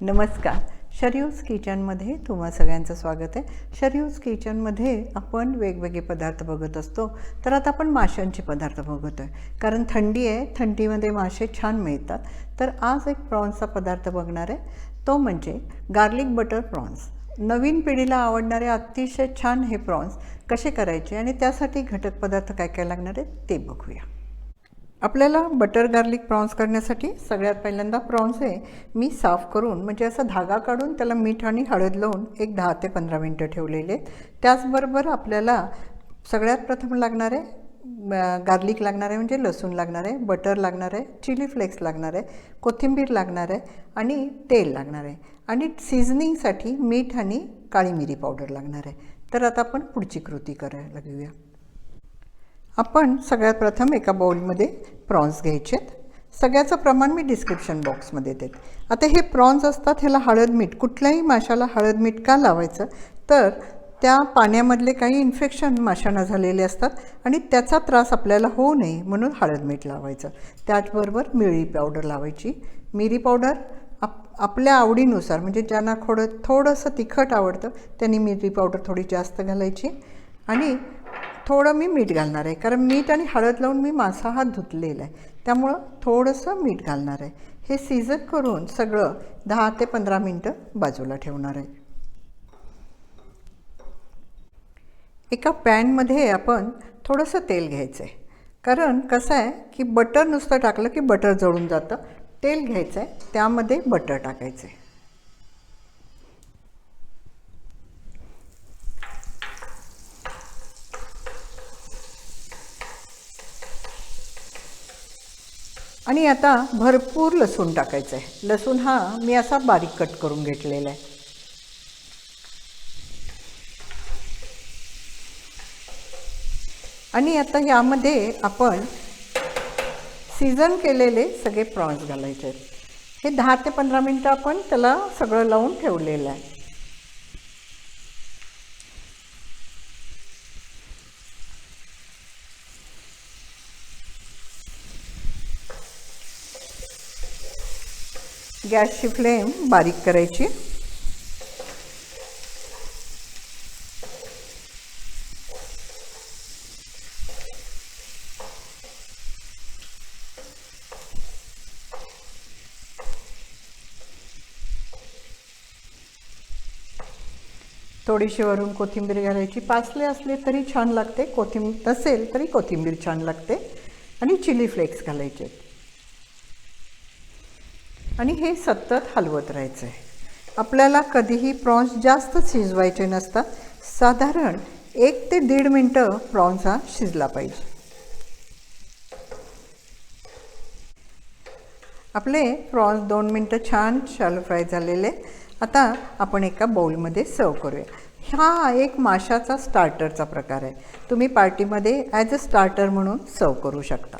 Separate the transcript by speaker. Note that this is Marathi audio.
Speaker 1: नमस्कार. शरीयूज किचनमध्ये तुम्हा सगळ्यांचं स्वागत आहे. शरीयूज किचनमध्ये आपण वेगवेगळे पदार्थ बघत असतो. तर आता आपण माशांचे पदार्थ बघत आहे कारण थंडी आहे थंडीमध्ये मासे छान मिळतात. तर आज एक प्रॉन्सचा पदार्थ बघणार आहे. तो म्हणजे गार्लिक बटर प्रॉन्स. नवीन पिढीला आवडणारे अतिशय छान हे प्रॉन्स कसे करायचे आणि त्यासाठी घटक पदार्थ काय काय लागणार आहेत ते बघूया. आपल्याला बटर गार्लिक प्रॉन्स करण्यासाठी सगळ्यात पहिल्यांदा प्रॉन्स आहे मी साफ करून म्हणजे असा धागा काढून त्याला मीठ आणि हळद लावून एक दहा ते पंधरा मिनटं ठेवलेले. आहेत त्याचबरोबर आपल्याला सगळ्यात प्रथम लागणार आहे गार्लिक लागणार आहे म्हणजे लसूण लागणार आहे बटर लागणार आहे चिली फ्लेक्स लागणार आहे कोथिंबीर लागणार आहे आणि तेल लागणार. आहे आणि सिझनिंगसाठी मीठ आणि काळी मिरी पावडर लागणार. आहे तर आता आपण पुढची कृती करायला घेऊया आपण सगळ्यात प्रथम एका बाउलमध्ये प्रॉन्स घ्यायचे आहेत सगळ्याचं प्रमाण मी डिस्क्रिप्शन बॉक्समध्ये देते. आता हे प्रॉन्स असतात ह्याला हळद मीठ कुठल्याही माशाला हळद मीठ का लावायचं? तर त्या पाण्यामधले काही इन्फेक्शन माशांना झालेले असतात आणि त्याचा त्रास आपल्याला होऊ नये म्हणून हळद मीठ लावायचं. त्याचबरोबर मिरी पावडर लावायची. मिरी पावडर आप आपल्या आवडीनुसार म्हणजे ज्यांना थोडं थोडंसं तिखट आवडतं त्यांनी मिरी पावडर थोडी जास्त घालायची. आणि थोडं मी मीठ घालणार आहे. कारण मीठ आणि हळद लावून मी मासा हा धुतलेला आहे. त्यामुळं थोडंसं मीठ घालणार आहे. हे सीझन करून सगळं दहा ते पंधरा मिनटं बाजूला ठेवणार आहे. एका पॅनमध्ये आपण थोडंसं तेल घ्यायचं आहे कारण कसं आहे की बटर नुसतं टाकलं की बटर जळून जातं. तेल घ्यायचं आहे त्यामध्ये बटर टाकायचं आहे आणि आता भरपूर लसूण टाकायचं आहे लसूण हा मी असा बारीक कट करून घेतलेला आहे. आणि आता यामध्ये आपण सीझन केलेले सगळे प्रॉन्स घालायचे आहेत. हे दहा ते पंधरा मिनटं आपण त्याला सगळं लावून ठेवलेलं आहे. गॅसची फ्लेम बारीक करायची. थोडीशी वरून कोथिंबीर घालायची. पाचले असले तरी छान लागते. कोथिंबीर नसेल तरी कोथिंबीर छान लागते. आणि चिली फ्लेक्स घालायचे. आणि हे सतत हलवत राहायचं आहे आपल्याला कधीही प्रॉन्स जास्त शिजवायचे नसतात. साधारण एक ते दीड मिनटं प्रॉन्स हा शिजला पाहिजे. आपले प्रॉन्स दोन मिनटं छान शालो फ्राय झालेले. आता आपण एका बाउलमध्ये सर्व करूया. हा एक माशाचा स्टार्टरचा प्रकार आहे. तुम्ही पार्टीमध्ये ॲज अ स्टार्टर म्हणून सर्व करू शकता.